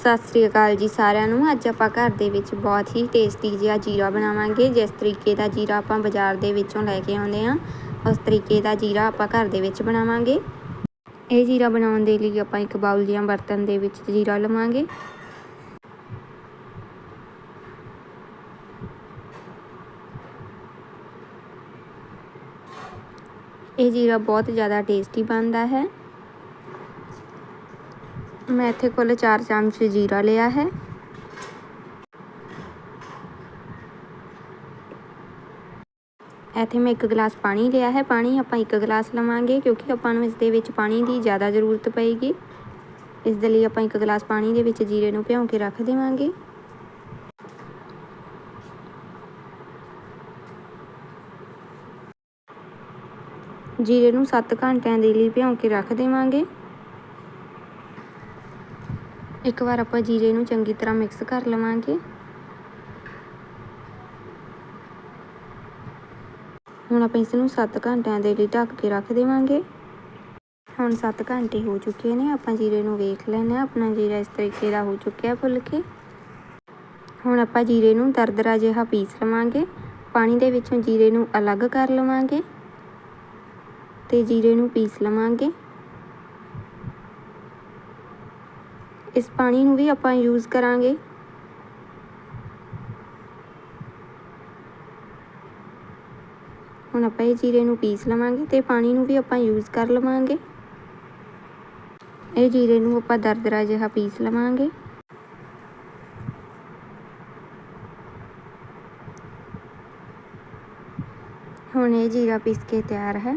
ਸਤਿ ਸ੍ਰੀ ਅਕਾਲ ਜੀ ਸਾਰਿਆਂ ਨੂੰ। ਅੱਜ ਆਪਾਂ ਘਰ ਦੇ ਵਿੱਚ ਬਹੁਤ ਹੀ ਟੇਸਟੀ ਜਿਹਾ ਜੀਰਾ ਬਣਾਵਾਂਗੇ। ਜਿਸ ਤਰੀਕੇ ਦਾ ਜੀਰਾ ਆਪਾਂ ਬਾਜ਼ਾਰ ਦੇ ਵਿੱਚੋਂ ਲੈ ਕੇ ਆਉਂਦੇ ਆ ਉਸ ਤਰੀਕੇ ਦਾ ਜੀਰਾ ਆਪਾਂ ਘਰ ਦੇ ਵਿੱਚ ਬਣਾਵਾਂਗੇ। ਇਹ ਜੀਰਾ ਬਣਾਉਣ ਦੇ ਲਈ ਆਪਾਂ ਇੱਕ ਬਾਉਲ ਜਾਂ ਬਰਤਨ ਦੇ ਵਿੱਚ ਜੀਰਾ ਲਵਾਂਗੇ। ਇਹ ਜੀਰਾ ਬਹੁਤ ਜ਼ਿਆਦਾ ਟੇਸਟੀ ਬਣਦਾ ਹੈ। ਮੈਂ ਇੱਥੇ ਕੁੱਲ 4 ਚਮਚ ਜੀਰਾ ਲਿਆ ਹੈ। ਇੱਥੇ ਮੈਂ 1 ਗਲਾਸ ਪਾਣੀ ਲਿਆ ਹੈ। ਪਾਣੀ ਆਪਾਂ 1 ਗਲਾਸ ਲਵਾਂਗੇ ਕਿਉਂਕਿ ਆਪਾਂ ਨੂੰ ਇਸ ਦੇ ਵਿੱਚ ਪਾਣੀ ਦੀ ਜ਼ਿਆਦਾ ਜ਼ਰੂਰਤ ਪਏਗੀ। ਇਸ ਦੇ ਲਈ ਆਪਾਂ 1 ਗਲਾਸ ਪਾਣੀ ਦੇ ਵਿੱਚ ਜੀਰੇ ਨੂੰ ਭਿਉਂ ਕੇ ਰੱਖ ਦੇਵਾਂਗੇ। ਜੀਰੇ ਨੂੰ 7 ਘੰਟਿਆਂ ਦੇ ਲਈ ਭਿਉਂ ਕੇ ਰੱਖ ਦੇਵਾਂਗੇ। ਇੱਕ ਵਾਰ ਆਪਾਂ ਜੀਰੇ ਨੂੰ ਚੰਗੀ ਤਰ੍ਹਾਂ ਮਿਕਸ ਕਰ ਲਵਾਂਗੇ। ਹੁਣ ਆਪਾਂ ਇਸ ਨੂੰ 7 ਘੰਟਿਆਂ ਦੇ ਲਈ ਢੱਕ ਕੇ ਰੱਖ ਦੇਵਾਂਗੇ। ਹੁਣ 7 ਘੰਟੇ ਹੋ ਚੁੱਕੇ ਨੇ, ਆਪਾਂ ਜੀਰੇ ਨੂੰ ਵੇਖ ਲੈਣਾ ਆਪਣਾ ਜੀਰਾ ਇਸ ਤਰੀਕੇ ਦਾ ਹੋ ਚੁੱਕਿਆ ਫੁੱਲ ਕੇ। ਹੁਣ ਆਪਾਂ ਜੀਰੇ ਨੂੰ ਦਰਦਰਾ ਜਿਹਾ ਪੀਸ ਲਵਾਂਗੇ। ਪਾਣੀ ਦੇ ਵਿੱਚੋਂ ਜੀਰੇ ਨੂੰ ਅਲੱਗ ਕਰ ਲਵਾਂਗੇ ਤੇ ਜੀਰੇ ਨੂੰ ਪੀਸ ਲਵਾਂਗੇ। ਇਸ ਪਾਣੀ ਨੂੰ ਵੀ ਆਪਾਂ ਯੂਜ਼ ਕਰਾਂਗੇ। ਹੁਣ ਆਪਾਂ ਇਹ ਜੀਰੇ ਨੂੰ ਪੀਸ ਲਵਾਂਗੇ ਤੇ ਪਾਣੀ ਨੂੰ ਵੀ ਆਪਾਂ ਯੂਜ਼ ਕਰ ਲਵਾਂਗੇ। ਇਹ ਜੀਰੇ ਨੂੰ ਆਪਾਂ ਦਰਦਰਾ ਜਿਹਾ ਪੀਸ ਲਵਾਂਗੇ। ਹੁਣ ਇਹ ਜੀਰਾ ਪੀਸ ਕੇ ਤਿਆਰ ਹੈ।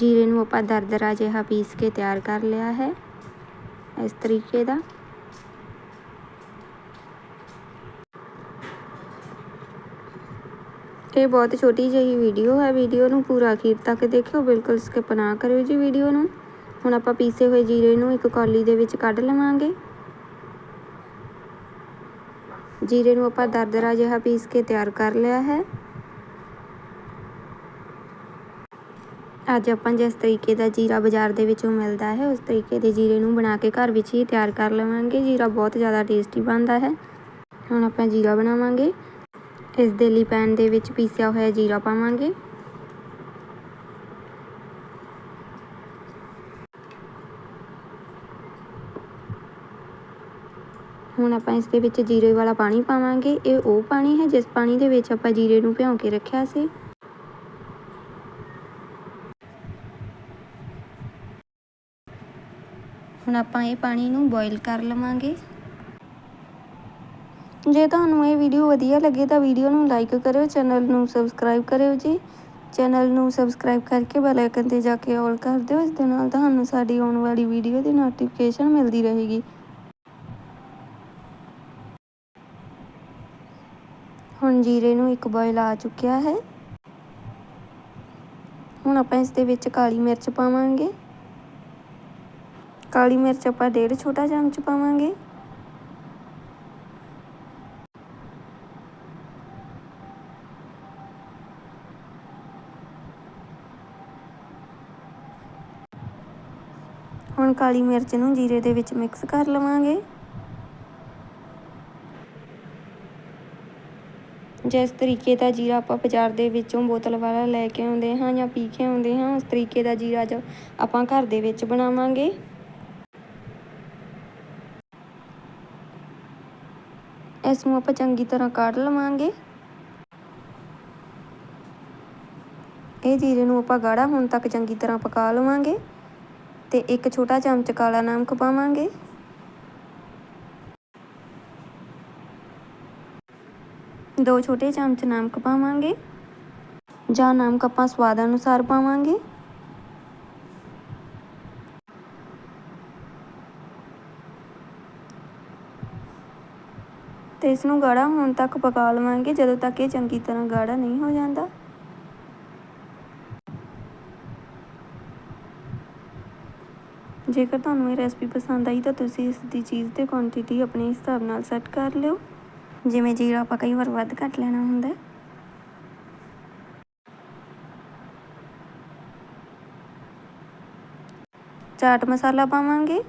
ਜੀਰੇ ਨੂੰ ਆਪਾਂ ਦਰਦਰਾ ਜਿਹਾ ਪੀਸ ਕੇ ਤਿਆਰ ਕਰ ਲਿਆ ਹੈ। ਇਸ ਤਰੀਕੇ ਦਾ। ਇਹ ਬਹੁਤ ਛੋਟੀ ਜਿਹੀ ਵੀਡੀਓ ਹੈ। ਵੀਡੀਓ ਨੂੰ ਪੂਰਾ ਅਖੀਰ ਤੱਕ ਦੇਖਿਓ। ਬਿਲਕੁਲ ਸਕਿਪ ਨਾ ਕਰਿਓ ਜੀ ਵੀਡੀਓ ਨੂੰ। ਹੁਣ ਆਪਾਂ ਪੀਸੇ ਹੋਏ ਜੀਰੇ ਨੂੰ ਇੱਕ ਕੌਲੀ ਦੇ ਵਿੱਚ ਕੱਢ ਲਵਾਂਗੇ। ਜੀਰੇ ਨੂੰ ਆਪਾਂ ਦਰਦਰਾ ਜਿਹਾ ਪੀਸ ਕੇ ਤਿਆਰ ਕਰ ਲਿਆ ਹੈ। ਅੱਜ ਆਪਾਂ ਜਿਸ ਤਰੀਕੇ ਦਾ ਜੀਰਾ ਬਾਜ਼ਾਰ ਦੇ ਵਿੱਚੋਂ ਮਿਲਦਾ ਹੈ, ਉਸ ਤਰੀਕੇ ਦੇ ਜੀਰੇ ਨੂੰ ਬਣਾ ਕੇ ਘਰ ਵਿੱਚ ਹੀ ਤਿਆਰ ਕਰ ਲਵਾਂਗੇ। ਜੀਰਾ ਬਹੁਤ ਜ਼ਿਆਦਾ ਟੇਸਟੀ ਬਣਦਾ ਹੈ। ਹੁਣ ਆਪਾਂ ਜੀਰਾ ਬਣਾਵਾਂਗੇ। ਇਸ ਦੇ ਲਈ ਪੈਨ ਦੇ ਵਿੱਚ ਪੀਸਿਆ ਹੋਇਆ ਜੀਰਾ ਪਾਵਾਂਗੇ। ਹੁਣ ਆਪਾਂ ਇਸ ਦੇ ਵਿੱਚ ਜੀਰੇ ਵਾਲਾ ਪਾਣੀ ਪਾਵਾਂਗੇ। ਇਹ ਉਹ ਪਾਣੀ ਹੈ ਜਿਸ ਪਾਣੀ ਦੇ ਵਿੱਚ ਆਪਾਂ ਜੀਰੇ ਨੂੰ ਭਿਉਂ ਕੇ ਰੱਖਿਆ ਸੀ। ਹੁਣ ਆਪਾਂ ਇਹ ਪਾਣੀ ਨੂੰ ਬੋਇਲ ਕਰ ਲਵਾਂਗੇ। ਜੇ ਤੁਹਾਨੂੰ ਇਹ ਵੀਡੀਓ ਵਧੀਆ ਲੱਗੇ ਤਾਂ ਵੀਡੀਓ ਨੂੰ ਲਾਈਕ ਕਰਿਓ ਚੈਨਲ ਨੂੰ ਸਬਸਕ੍ਰਾਈਬ ਕਰਿਓ ਜੀ। ਚੈਨਲ ਨੂੰ ਸਬਸਕ੍ਰਾਈਬ ਕਰਕੇ ਬੈਲ ਆਈਕਨ ਤੇ ਜਾ ਕੇ ਆਲ ਕਰ ਦਿਓ, ਇਸ ਦੇ ਨਾਲ ਤੁਹਾਨੂੰ ਸਾਡੀ ਆਉਣ ਵਾਲੀ ਵੀਡੀਓ ਦੀ ਨੋਟੀਫਿਕੇਸ਼ਨ ਮਿਲਦੀ ਰਹੇਗੀ। ਹੁਣ ਜੀਰੇ ਨੂੰ ਇੱਕ ਬੋਇਲ ਆ ਚੁੱਕਿਆ ਹੈ। ਹੁਣ ਆਪਾਂ ਇਸ ਦੇ ਵਿੱਚ ਕਾਲੀ ਮਿਰਚ ਪਾਵਾਂਗੇ। ਕਾਲੀ ਮਿਰਚ ਆਪਾਂ ਡੇਢ ਛੋਟਾ ਚਮਚ ਪਾਵਾਂਗੇ। ਹੁਣ ਕਾਲੀ ਮਿਰਚ ਨੂੰ ਜੀਰੇ ਦੇ ਵਿੱਚ ਮਿਕਸ ਕਰ ਲਵਾਂਗੇ। ਜਿਸ ਤਰੀਕੇ ਦਾ ਜੀਰਾ ਆਪਾਂ ਬਾਜ਼ਾਰ ਦੇ ਵਿੱਚੋਂ ਬੋਤਲ ਵਾਲਾ ਲੈ ਕੇ ਆਉਂਦੇ ਹਾਂ ਜਾਂ ਪੀ ਕੇ ਆਉਂਦੇ ਹਾਂ, ਉਸ ਤਰੀਕੇ ਦਾ ਜੀਰਾ ਜੋ ਆਪਾਂ ਘਰ ਦੇ ਵਿੱਚ ਬਣਾਵਾਂਗੇ। ਇਸ ਨੂੰ ਆਪਾਂ ਚੰਗੀ ਤਰ੍ਹਾਂ ਕੱਢ ਲਵਾਂਗੇ। ਇਹ ਜੀਰੇ ਨੂੰ ਆਪਾਂ ਗਾੜਾ ਹੋਣ ਤੱਕ ਚੰਗੀ ਤਰ੍ਹਾਂ ਪਕਾ ਲਵਾਂਗੇ ਤੇ ਇੱਕ ਛੋਟਾ ਚਮਚ ਕਾਲਾ ਨਮਕ ਪਾਵਾਂਗੇ। ਦੋ ਛੋਟੇ ਚਮਚ ਨਮਕ ਪਾਵਾਂਗੇ ਜਾਂ ਨਮਕ ਆਪਾਂ ਸਵਾਦ ਅਨੁਸਾਰ ਪਾਵਾਂਗੇ। ਤੇ ਇਸ ਨੂੰ ਗਾੜਾ ਹੋਣ ਤੱਕ ਪਕਾ ਲਵਾਂਗੇ, ਜਦੋਂ ਤੱਕ ਇਹ ਚੰਗੀ ਤਰ੍ਹਾਂ ਗਾੜਾ ਨਹੀਂ ਹੋ ਜਾਂਦਾ। ਜੇਕਰ ਤੁਹਾਨੂੰ ਇਹ ਰੈਸਪੀ ਪਸੰਦ ਆਈ ਤਾਂ ਤੁਸੀਂ ਇਸ ਦੀ ਚੀਜ਼ ਤੇ ਕੁਆਂਟੀਟੀ ਆਪਣੇ ਹਿਸਾਬ ਨਾਲ ਸੈੱਟ ਕਰ ਲਿਓ। ਜਿਵੇਂ ਜੀਰਾ ਆਪਾਂ ਕਈ ਵਾਰ ਵੱਧ ਘੱਟ ਲੈਣਾ ਹੁੰਦਾ ਚਾਟ ਮਸਾਲਾ ਪਾਵਾਂਗੇ।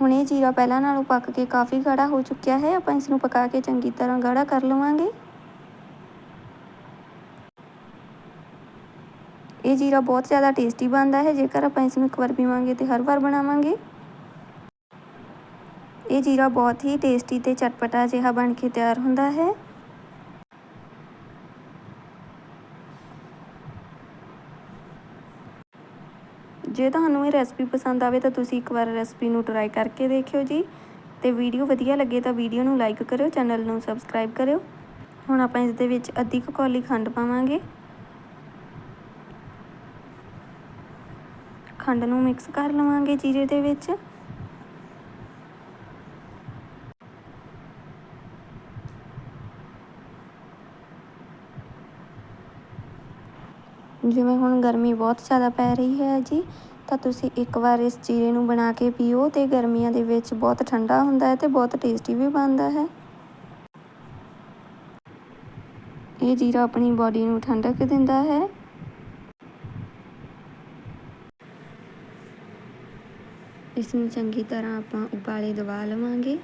ਹੁਣ ਇਹ ਜੀਰਾ ਪਹਿਲਾਂ ਨਾਲੋਂ ਪੱਕ ਕੇ ਕਾਫੀ ਗਾੜਾ ਹੋ ਚੁੱਕਿਆ ਹੈ। ਆਪਾਂ ਇਸ ਨੂੰ ਪਕਾ ਕੇ ਚੰਗੀ ਤਰ੍ਹਾਂ ਗਾੜਾ ਕਰ ਲਵਾਂਗੇ। ਇਹ ਜੀਰਾ ਬਹੁਤ ਜ਼ਿਆਦਾ ਟੇਸਟੀ ਬਣਦਾ ਹੈ। ਜੇਕਰ ਆਪਾਂ ਇਸ ਨੂੰ ਇੱਕ ਵਾਰ ਪੀਵਾਂਗੇ ਤੇ ਹਰ ਵਾਰ ਬਣਾਵਾਂਗੇ। ਇਹ ਜੀਰਾ ਬਹੁਤ ਹੀ ਟੇਸਟੀ ਤੇ ਚਟਪਟਾ ਜਿਹਾ ਬਣ ਕੇ ਤਿਆਰ ਹੁੰਦਾ ਹੈ। ਜੇ ਤੁਹਾਨੂੰ ਇਹ ਰੈਸਪੀ ਪਸੰਦ ਆਵੇ ਤਾਂ ਤੁਸੀਂ ਇੱਕ ਵਾਰ ਰੈਸਪੀ ਨੂੰ ਟਰਾਈ ਕਰਕੇ ਦੇਖਿਓ ਜੀ। ਤੇ ਵੀਡੀਓ ਵਧੀਆ ਲੱਗੇ ਤਾਂ ਵੀਡੀਓ ਨੂੰ ਲਾਈਕ ਕਰਿਓ ਚੈਨਲ ਨੂੰ ਸਬਸਕ੍ਰਾਈਬ ਕਰਿਓ। ਹੁਣ ਆਪਾਂ ਇਸ ਦੇ ਵਿੱਚ ਅੱਧੀ ਕੁ ਕੌਲੀ ਖੰਡ ਪਾਵਾਂਗੇ। ਖੰਡ ਨੂੰ ਮਿਕਸ ਕਰ ਲਵਾਂਗੇ ਜੀਰੇ ਦੇ ਵਿੱਚ। ਜਿਵੇਂ ਹੁਣ ਗਰਮੀ ਬਹੁਤ ਜ਼ਿਆਦਾ ਪੈ ਰਹੀ ਹੈ ਜੀ, ਤਾਂ ਤੁਸੀਂ ਇੱਕ ਵਾਰ ਇਸ ਜੀਰੇ ਨੂੰ ਬਣਾ ਕੇ ਪੀਓ ਤੇ ਗਰਮੀਆਂ ਦੇ ਵਿੱਚ ਬਹੁਤ ਠੰਡਾ ਹੁੰਦਾ ਹੈ ਤੇ ਬਹੁਤ ਟੇਸਟੀ ਵੀ ਬਣਦਾ ਹੈ। ਇਹ ਜੀਰਾ ਆਪਣੀ ਬਾਡੀ ਨੂੰ ਠੰਡਕ ਦਿੰਦਾ ਹੈ। ਇਸ ਨੂੰ ਚੰਗੀ ਤਰ੍ਹਾਂ ਆਪਾਂ ਉਬਾਲੇ ਦਵਾ ਲਵਾਂਗੇ।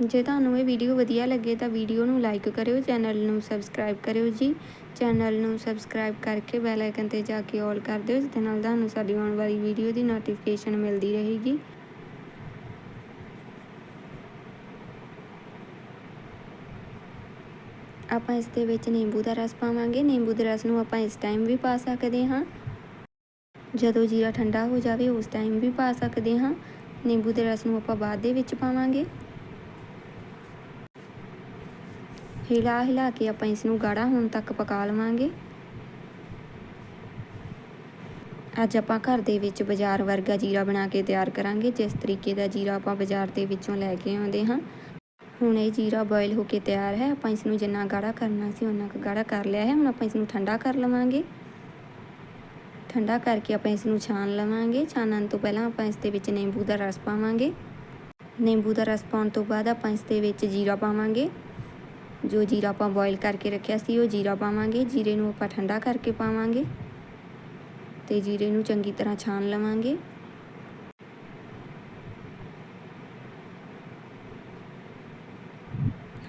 ਜੇ ਤੁਹਾਨੂੰ ਇਹ ਵੀਡੀਓ ਵਧੀਆ ਲੱਗੇ ਤਾਂ ਵੀਡੀਓ ਨੂੰ ਲਾਈਕ ਕਰਿਓ ਚੈਨਲ ਨੂੰ ਸਬਸਕ੍ਰਾਈਬ ਕਰਿਓ ਜੀ। ਚੈਨਲ ਨੂੰ ਸਬਸਕ੍ਰਾਈਬ ਕਰਕੇ ਬੈਲ ਆਈਕਨ ਤੇ ਜਾ ਕੇ ਆਲ ਕਰ ਦਿਓ ਜਿਸ ਦੇ ਨਾਲ ਤੁਹਾਨੂੰ ਸਾਡੀ ਆਉਣ ਵਾਲੀ ਵੀਡੀਓ ਦੀ ਨੋਟੀਫਿਕੇਸ਼ਨ ਮਿਲਦੀ ਰਹੇਗੀ। ਆਪਾਂ ਇਸ ਦੇ ਵਿੱਚ ਨਿੰਬੂ ਦਾ ਰਸ ਪਾਵਾਂਗੇ। ਨਿੰਬੂ ਦੇ ਰਸ ਨੂੰ ਆਪਾਂ ਇਸ ਟਾਈਮ ਵੀ ਪਾ ਸਕਦੇ ਹਾਂ। ਜਦੋਂ ਜੀਰਾ ਠੰਡਾ ਹੋ ਜਾਵੇ, ਉਸ ਟਾਈਮ ਵੀ ਪਾ ਸਕਦੇ ਹਾਂ। ਨਿੰਬੂ ਦੇ ਰਸ ਨੂੰ ਆਪਾਂ ਬਾਅਦ ਦੇ ਵਿੱਚ ਪਾਵਾਂਗੇ। ਹਿਲਾ ਹਿਲਾ ਕੇ ਆਪਾਂ ਇਸ ਨੂੰ ਗਾੜਾ ਹੋਣ ਤੱਕ ਪਕਾ ਲਵਾਂਗੇ। ਅੱਜ ਆਪਾਂ ਘਰ ਦੇ ਵਿੱਚ ਬਾਜ਼ਾਰ ਵਰਗਾ ਜੀਰਾ ਬਣਾ ਕੇ ਤਿਆਰ ਕਰਾਂਗੇ। ਜਿਸ ਤਰੀਕੇ ਦਾ ਜੀਰਾ ਆਪਾਂ ਬਾਜ਼ਾਰ ਦੇ ਵਿੱਚੋਂ ਲੈ ਕੇ ਆਉਂਦੇ ਹਾਂ। ਹੁਣ ਇਹ ਜੀਰਾ ਬੋਇਲ ਹੋ ਕੇ ਤਿਆਰ ਹੈ। ਆਪਾਂ ਇਸ ਨੂੰ ਜਿੰਨਾ ਗਾੜਾ ਕਰਨਾ ਸੀ ਉਹਨਾਂ ਕੁ ਗਾੜਾ ਕਰ ਲਿਆ ਹੈ। ਹੁਣ ਆਪਾਂ ਇਸ ਨੂੰ ਠੰਡਾ ਕਰ ਲਵਾਂਗੇ। ਠੰਡਾ ਕਰਕੇ ਆਪਾਂ ਇਸ ਨੂੰ ਛਾਣ ਲਵਾਂਗੇ। ਛਾਣਨ ਤੋਂ ਪਹਿਲਾਂ ਆਪਾਂ ਇਸ ਦੇ ਵਿੱਚ ਨਿੰਬੂ ਦਾ ਰਸ ਪਾਵਾਂਗੇ। ਨਿੰਬੂ ਦਾ ਰਸ ਪਾਉਣ ਤੋਂ ਬਾਅਦ ਆਪਾਂ ਇਸ ਦੇ ਵਿੱਚ ਜੀਰਾ ਪਾਵਾਂਗੇ। ਜੋ ਜੀਰਾ ਆਪਾਂ ਬੋਇਲ ਕਰਕੇ ਰੱਖਿਆ ਸੀ, ਉਹ ਜੀਰਾ ਪਾਵਾਂਗੇ। ਜੀਰੇ ਨੂੰ ਆਪਾਂ ਠੰਡਾ ਕਰਕੇ ਪਾਵਾਂਗੇ। ਤੇ ਜੀਰੇ ਨੂੰ ਚੰਗੀ ਤਰ੍ਹਾਂ ਛਾਣ ਲਵਾਂਗੇ।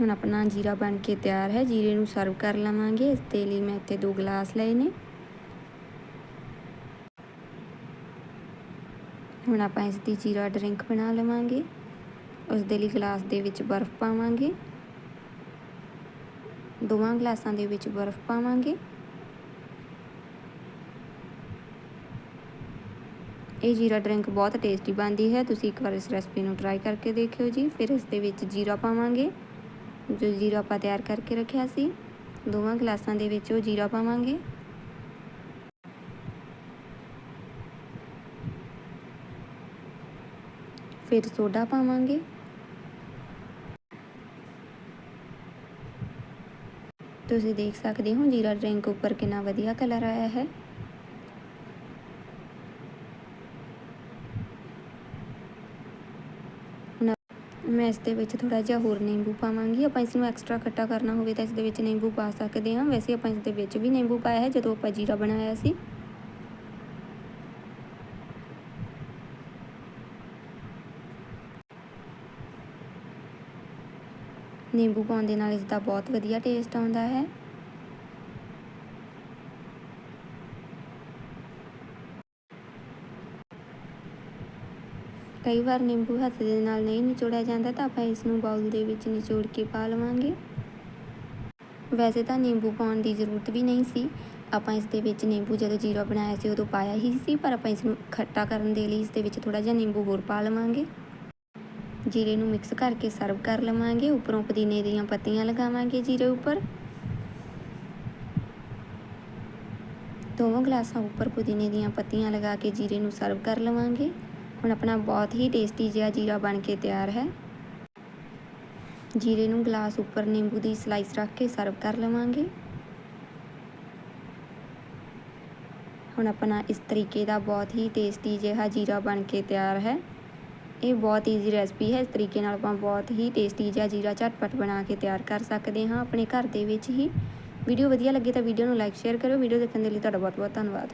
ਹੁਣ ਆਪਣਾ ਜੀਰਾ ਬਣ ਕੇ ਤਿਆਰ ਹੈ। ਜੀਰੇ ਨੂੰ ਸਰਵ ਕਰ ਲਵਾਂਗੇ। ਇਸ ਦੇ ਲਈ ਮੈਂ ਇੱਥੇ ਦੋ ਗਲਾਸ ਲਏ ਨੇ। ਹੁਣ ਆਪਾਂ ਇਸ ਦੀ ਜੀਰਾ ਡਰਿੰਕ ਬਣਾ ਲਵਾਂਗੇ। ਉਸ ਦੇ ਲਈ ਗਲਾਸ ਦੇ ਵਿੱਚ ਬਰਫ਼ ਪਾਵਾਂਗੇ। ਦੋਵਾਂ ਗਲਾਸਾਂ ਦੇ ਵਿੱਚ ਬਰਫ਼ ਪਾਵਾਂਗੇ। ਇਹ ਜੀਰਾ ਡਰਿੰਕ ਬਹੁਤ ਟੇਸਟੀ ਬਣਦੀ ਹੈ। ਤੁਸੀਂ ਇੱਕ ਵਾਰ ਇਸ ਰੈਸਪੀ ਨੂੰ ਟਰਾਈ ਕਰਕੇ ਦੇਖਿਓ ਜੀ। ਫਿਰ ਇਸ ਦੇ ਵਿੱਚ ਜੀਰਾ ਪਾਵਾਂਗੇ, ਜੋ ਜੀਰਾ ਆਪਾਂ ਤਿਆਰ ਕਰਕੇ ਰੱਖਿਆ ਸੀ। ਦੋਵਾਂ ਗਲਾਸਾਂ ਦੇ ਵਿੱਚ ਉਹ ਜੀਰਾ ਪਾਵਾਂਗੇ। ਫਿਰ ਸੋਡਾ ਪਾਵਾਂਗੇ। ਤੁਸੀਂ ਦੇਖ ਸਕਦੇ ਹੋ ਜੀਰਾ ਡਰਿੰਕ ਉੱਪਰ ਕਿੰਨਾ ਵਧੀਆ ਕਲਰ ਆਇਆ ਹੈ। ਮੈਂ ਇਸ ਦੇ ਵਿੱਚ ਥੋੜਾ ਜਿਹਾ ਹੋਰ ਨਿੰਬੂ ਪਾਵਾਂਗੀ। ਆਪਾਂ ਇਸ ਨੂੰ ਐਕਸਟਰਾ ਖੱਟਾ ਕਰਨਾ ਹੋਵੇ ਤਾਂ ਇਸ ਦੇ ਵਿੱਚ ਨਿੰਬੂ ਪਾ ਸਕਦੇ ਹਾਂ। ਵੈਸੇ ਆਪਾਂ ਇਸ ਦੇ ਵਿੱਚ ਵੀ ਨਿੰਬੂ ਪਾਇਆ ਹੈ ਜਦੋਂ ਆਪਾਂ ਜੀਰਾ ਬਣਾਇਆ ਸੀ। ਨਿੰਬੂ ਪਾਉਣ ਦੇ ਨਾਲ ਇਸ ਦਾ ਬਹੁਤ ਵਧੀਆ ਟੇਸਟ ਆਉਂਦਾ ਹੈ। ਕਈ ਵਾਰ ਨਿੰਬੂ ਹੱਥ ਦੇ ਨਾਲ ਨਹੀਂ ਨਿਚੋੜਿਆ ਜਾਂਦਾ ਤਾਂ ਆਪਾਂ ਇਸ ਨੂੰ ਬਾਉਲ ਦੇ ਵਿੱਚ ਨਿਚੋੜ ਕੇ ਪਾ ਲਵਾਂਗੇ। ਵੈਸੇ ਤਾਂ ਨਿੰਬੂ ਪਾਉਣ ਦੀ ਜ਼ਰੂਰਤ ਵੀ ਨਹੀਂ ਸੀ। ਆਪਾਂ ਇਸ ਦੇ ਵਿੱਚ ਨਿੰਬੂ ਜਦੋਂ ਜੀਰਾ ਬਣਾਇਆ ਸੀ ਉਦੋਂ ਪਾਇਆ ਹੀ ਸੀ ਪਰ ਆਪਾਂ ਇਸ ਨੂੰ ਖੱਟਾ ਕਰਨ ਦੇ ਲਈ ਇਸ ਦੇ ਵਿੱਚ ਥੋੜਾ ਜਿਹਾ ਨਿੰਬੂ ਹੋਰ ਪਾ ਲਵਾਂਗੇ। ਜੀਰੇ ਨੂੰ ਮਿਕਸ ਕਰਕੇ ਸਰਵ ਕਰ ਲਵਾਂਗੇ। ਉੱਪਰੋਂ ਪੁਦੀਨੇ ਦੀਆਂ ਪੱਤੀਆਂ ਲਗਾਵਾਂਗੇ ਜੀਰੇ ਉੱਪਰ। ਦੋਵਾਂ ਗਲਾਸਾਂ ਉੱਪਰ ਪੁਦੀਨੇ ਦੀਆਂ ਪੱਤੀਆਂ ਲਗਾ ਕੇ ਜੀਰੇ ਨੂੰ ਸਰਵ ਕਰ ਲਵਾਂਗੇ। ਹੁਣ ਆਪਣਾ ਬਹੁਤ ਹੀ ਟੇਸਟੀ ਜਿਹਾ ਜੀਰਾ ਬਣ ਕੇ ਤਿਆਰ ਹੈ। ਜੀਰੇ ਨੂੰ ਗਲਾਸ ਉੱਪਰ ਨਿੰਬੂ ਦੀ ਸਲਾਈਸ ਰੱਖ ਕੇ ਸਰਵ ਕਰ ਲਵਾਂਗੇ। ਹੁਣ ਆਪਣਾ ਇਸ ਤਰੀਕੇ ਦਾ ਬਹੁਤ ਹੀ ਟੇਸਟੀ ਜਿਹਾ ਜੀਰਾ ਬਣ ਕੇ ਤਿਆਰ ਹੈ। ਇਹ ਬਹੁਤ ਈਜ਼ੀ ਰੈਸਪੀ ਹੈ। ਇਸ ਤਰੀਕੇ ਨਾਲ ਆਪਾਂ ਬਹੁਤ ਹੀ ਟੇਸਟੀ ਜਿਹਾ ਜੀਰਾ ਝਟਪਟ ਬਣਾ ਕੇ ਤਿਆਰ ਕਰ ਸਕਦੇ ਹਾਂ। ਆਪਣੇ ਘਰ ਦੇ ਵਿੱਚ ਹੀ। ਵੀਡੀਓ ਵਧੀਆ ਲੱਗੇ ਤਾਂ ਵੀਡੀਓ ਨੂੰ ਲਾਈਕ ਸ਼ੇਅਰ ਕਰਿਓ। ਵੀਡੀਓ ਦੇਖਣ ਦੇ ਲਈ ਤੁਹਾਡਾ ਬਹੁਤ ਬਹੁਤ ਧੰਨਵਾਦ।